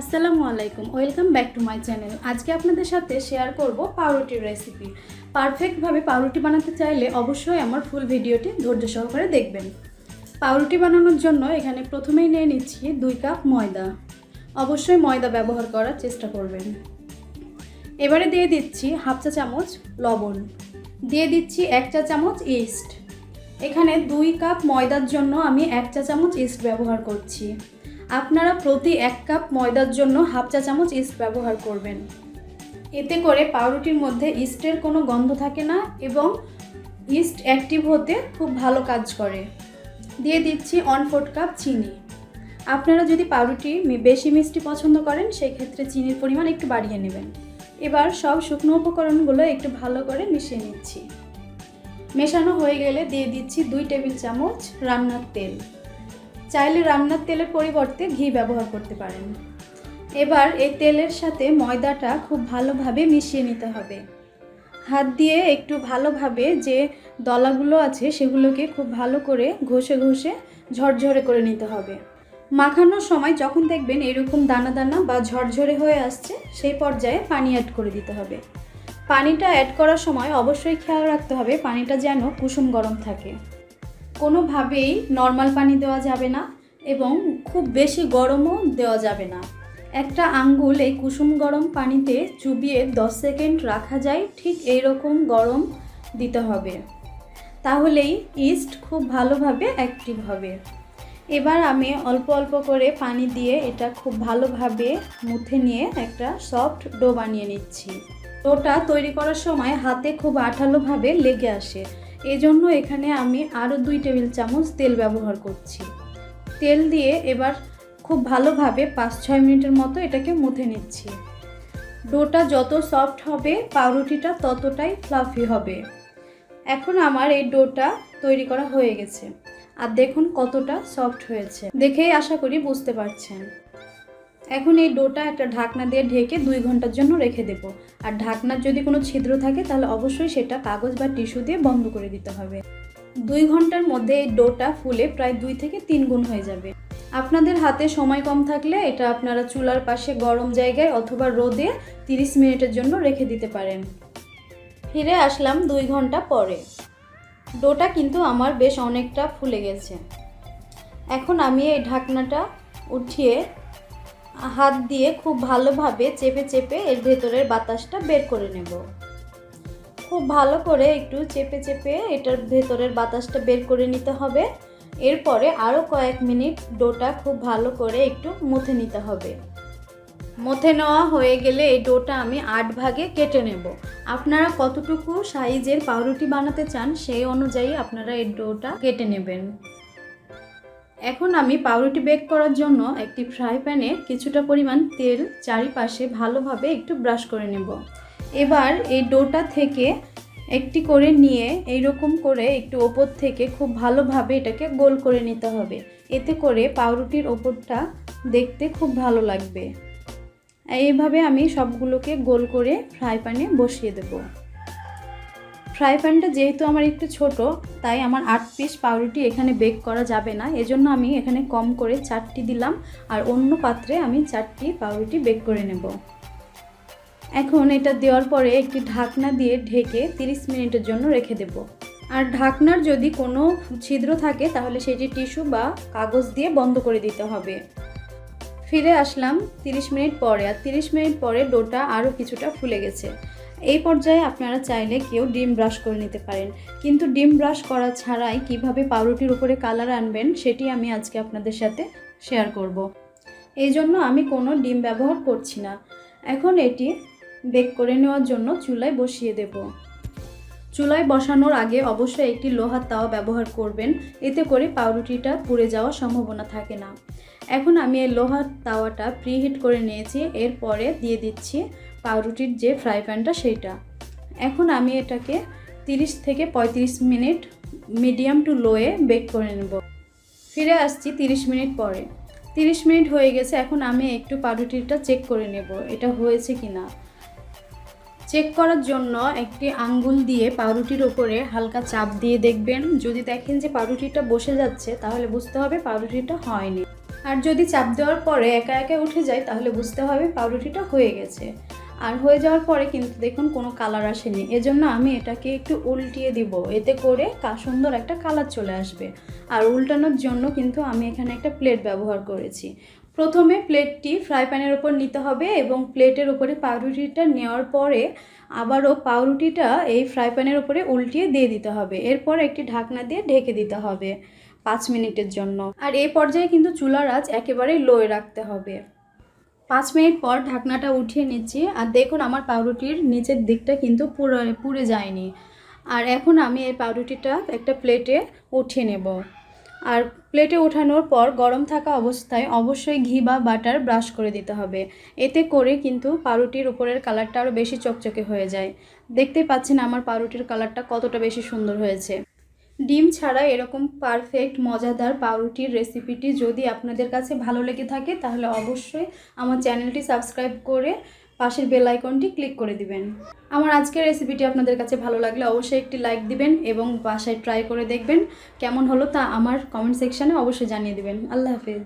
আসসালামু আলাইকুম, welcome back to my channel. আজকে আপনাদের সাথে শেয়ার করব পাউরুটির রেসিপি। পারফেক্টভাবে পাউরুটি বানাতে চাইলে অবশ্যই আমার ফুল ভিডিওটি ধৈর্য সহকারে দেখবেন। পাউরুটি বানানোর জন্য এখানে প্রথমেই নিয়ে নিচ্ছি দুই কাপ ময়দা। অবশ্যই ময়দা ব্যবহার করার চেষ্টা করবেন। এবারে দিয়ে দিচ্ছি হাফ চা চামচ লবণ। দিয়ে দিচ্ছি এক চা চামচ ইস্ট। এখানে দুই কাপ ময়দার জন্য আমি এক চা চামচ ইস্ট ব্যবহার করছি। আপনারা প্রতি এক কাপ ময়দার জন্য হাফ চা চামচ ইস্ট ব্যবহার করবেন। এতে করে পাউরুটির মধ্যে ইস্টের কোনো গন্ধ থাকে না এবং ইস্ট অ্যাক্টিভ হতে খুব ভালো কাজ করে। দিয়ে দিচ্ছি ওয়ান ফোর্থ কাপ চিনি। আপনারা যদি পাউরুটি বেশি মিষ্টি পছন্দ করেন সেই ক্ষেত্রে চিনির পরিমাণ একটু বাড়িয়ে নেবেন। এবার সব শুকনো উপকরণগুলো একটু ভালো করে মিশিয়ে নিচ্ছি। মেশানো হয়ে গেলে দিয়ে দিচ্ছি দুই টেবিল চামচ রান্নার তেল। চাইলে রান্নার তেলের পরিবর্তে ঘি ব্যবহার করতে পারেন। এবার এই তেলের সাথে ময়দাটা খুব ভালোভাবে মিশিয়ে নিতে হবে। হাত দিয়ে একটু ভালোভাবে যে দলাগুলো আছে সেগুলোকে খুব ভালো করে ঘষে ঘষে ঝরঝরে করে নিতে হবে। মাখানোর সময় যখন দেখবেন এরকম দানা দানা বা ঝরঝরে হয়ে আসছে, সেই পর্যায়ে পানি অ্যাড করে দিতে হবে। পানিটা অ্যাড করার সময় অবশ্যই খেয়াল রাখতে হবে পানিটা যেন কুসুম গরম থাকে। কোনোভাবেই নর্মাল পানি দেওয়া যাবে না এবং খুব বেশি গরমও দেওয়া যাবে না। একটা আঙ্গুল এই কুসুম গরম পানিতে চুবিয়ে 10 সেকেন্ড রাখা যায়, ঠিক এই রকম গরম দিতে হবে। তাহলেই ইস্ট খুব ভালোভাবে অ্যাক্টিভ হবে। এবার আমি অল্প অল্প করে পানি দিয়ে এটা খুব ভালোভাবে মুথে নিয়ে একটা সফট ডো বানিয়ে নিচ্ছি। ডোটা তৈরি করার সময় হাতে খুব আঠালোভাবে লেগে আসে। এজন্য এখানে আমি আরও দুই টেবিল চামচ তেল ব্যবহার করছি। তেল দিয়ে এবার খুব ভালোভাবে পাঁচ ছয় মিনিটের মতো এটাকে মুথে নিচ্ছি। ডোটা যত সফট হবে, পাউরুটিটা ততটাই ফ্লাফি হবে। এখন আমার এই ডোটা তৈরি করা হয়ে গেছে। আর দেখুন কতটা সফট হয়েছে। দেখেই আশা করি বুঝতে পারছেন। এখন এই ডোটা একটা ঢাকনা দিয়ে ঢেকে দুই ঘণ্টার জন্য রেখে দেব। আর ঢাকনার যদি কোনো ছিদ্র থাকে, তাহলে অবশ্যই সেটা কাগজ বা টিস্যু দিয়ে বন্ধ করে দিতে হবে। দুই ঘণ্টার মধ্যে এই ডোটা ফুলে প্রায় দুই থেকে তিন গুণ হয়ে যাবে। আপনাদের হাতে সময় কম থাকলে এটা আপনারা চুলার পাশে গরম জায়গায় অথবা রোদে 30 মিনিটের জন্য রেখে দিতে পারেন। ফিরে আসলাম দুই ঘণ্টা পরে। ডোটা কিন্তু আমার বেশ অনেকটা ফুলে গেছে। এখন আমি এই ঢাকনাটা উঠিয়ে হাত দিয়ে খুব ভালোভাবে চেপে চেপে এর ভেতরের বাতাসটা বের করে নেব। খুব ভালো করে একটু চেপে চেপে এটার ভেতরের বাতাসটা বের করে নিতে হবে। এরপরে আরও কয়েক মিনিট ডোটা খুব ভালো করে একটু মুথে নিতে হবে। মথে নেওয়া হয়ে গেলে এই ডোটা আমি আট ভাগে কেটে নেব। আপনারা কতটুকু সাইজের পাউরুটি বানাতে চান সেই অনুযায়ী আপনারা এই ডোটা কেটে নেবেন। এখন আমি পাউরুটি বেক করার জন্য একটি ফ্রাই প্যানে কিছুটা পরিমাণ তেল চারিপাশে ভালোভাবে একটু ব্রাশ করে নেব। এবার এই ডোটা থেকে একটি করে নিয়ে এইরকম করে একটু ওপর থেকে খুব ভালোভাবে এটাকে গোল করে নিতে হবে। এতে করে পাউরুটির ওপরটা দেখতে খুব ভালো লাগবে। এইভাবে আমি সবগুলোকে গোল করে ফ্রাই প্যানে বসিয়ে দেব। ফ্রাই প্যানটা যেহেতু আমার একটু ছোট, তাই আমার আট পিস পাউরুটি এখানে বেক করা যাবে না। এজন্য আমি এখানে কম করে চারটি দিলাম আর অন্য পাত্রে আমি চারটি পাউরুটি বেক করে নেব। এখন এটা দেওয়ার পরে একটি ঢাকনা দিয়ে ঢেকে 30 মিনিটের জন্য রেখে দেব। আর ঢাকনার যদি কোনো ছিদ্র থাকে, তাহলে সেটি টিস্যু বা কাগজ দিয়ে বন্ধ করে দিতে হবে। ফিরে আসলাম 30 মিনিট পরে, আর 30 মিনিট পরে ডোটা আরও কিছুটা ফুলে গেছে। এই পর্যায়ে আপনারা চাইলে কেউ ডিম ব্রাশ করে নিতে পারেন। কিন্তু ডিম ব্রাশ করা ছাড়াই কীভাবে পাউরুটির উপরে কালার আনবেন, সেটি আমি আজকে আপনাদের সাথে শেয়ার করব। এই জন্য আমি কোনো ডিম ব্যবহার করছি না। এখন এটি বেক করে নেওয়ার জন্য চুলায় বসিয়ে দেব। চুলায় বসানোর আগে অবশ্যই একটি লোহার তাওয়া ব্যবহার করবেন, এতে করে পাউরুটিটা পুড়ে যাওয়ার সম্ভাবনা থাকে না। এখন আমি এই লোহার তাওয়াটা প্রিহিট করে নিয়েছি, এরপরে দিয়ে দিচ্ছি পাউরুটির যে ফ্রাই প্যানটা সেইটা। এখন আমি এটাকে 30 থেকে 35 minute medium to low bake করে নেব। ফিরে আসছি 30 মিনিট পরে। 30 মিনিট হয়ে গেছে, এখন আমি একটু পাউরুটিটা চেক করে নেব, এটা হয়েছে কি না চেক করার জন্য একটি আঙ্গুল দিয়ে পাউরুটির ওপরে হালকা চাপ দিয়ে দেখবেন। যদি দেখেন যে পাউরুটিটা বসে যাচ্ছে, তাহলে বুঝতে হবে পাউরুটিটা হয়নি। আর যদি চাপ দেওয়ার পরে একা একা উঠে যায়, তাহলে বুঝতে হবে পাউরুটিটা হয়ে গেছে। আর হয়ে যাওয়ার পরে কিন্তু দেখুন কোনো কালার আসেনি। এজন্য আমি এটাকে একটু উল্টিয়ে দিব। এতে করে কা- সুন্দর একটা কালার চলে আসবে। আর উল্টানোর জন্য কিন্তু আমি এখানে একটা প্লেট ব্যবহার করেছি। প্রথমে প্লেটটি ফ্রাই প্যানের ওপর নিতে হবে এবং প্লেটের উপরে পাউরুটিটা নেওয়ার পরে আবারও পাউরুটিটা এই ফ্রাই প্যানের উপরে উল্টিয়ে দিয়ে দিতে হবে। এরপর একটি ঢাকনা দিয়ে ঢেকে দিতে হবে পাঁচ মিনিটের জন্য। আর এই পর্যায়ে কিন্তু চুলার আঁচ একেবারেই লোয়ে রাখতে হবে। পাঁচ মিনিট পর ঢাকনাটা উঠিয়ে নিচ্ছি আর দেখুন আমার পাউরুটির নিচের দিকটা কিন্তু পুরো, পুড়ে যায়নি। আর এখন আমি এই পাউরুটিটা একটা প্লেটে উঠিয়ে নেব। আর প্লেটে ওঠানোর পর গরম থাকা অবস্থায় অবশ্যই ঘি বা বাটার ব্রাশ করে দিতে হবে। এতে করে কিন্তু পাউরুটির উপরের কালারটা আরও বেশি চকচকে হয়ে যায়। দেখতেই পাচ্ছেন আমার পাউরুটির কালারটা কতটা বেশি সুন্দর হয়েছে। ডিম ছাড়া এরকম পারফেক্ট মজাদার পাউরুটির রেসিপিটি যদি আপনাদের কাছে ভালো লেগে থাকে, তাহলে অবশ্যই আমার চ্যানেলটি সাবস্ক্রাইব করে পাশের বেল আইকনটি ক্লিক করে দিবেন। আমার আজকের রেসিপিটি আপনাদের কাছে ভালো লাগলে অবশ্যই একটি লাইক দিবেন এবং বাসায় ট্রাই করে দেখবেন, কেমন হলো তা আমার কমেন্ট সেকশানে অবশ্যই জানিয়ে দিবেন। আল্লাহ হাফিজ।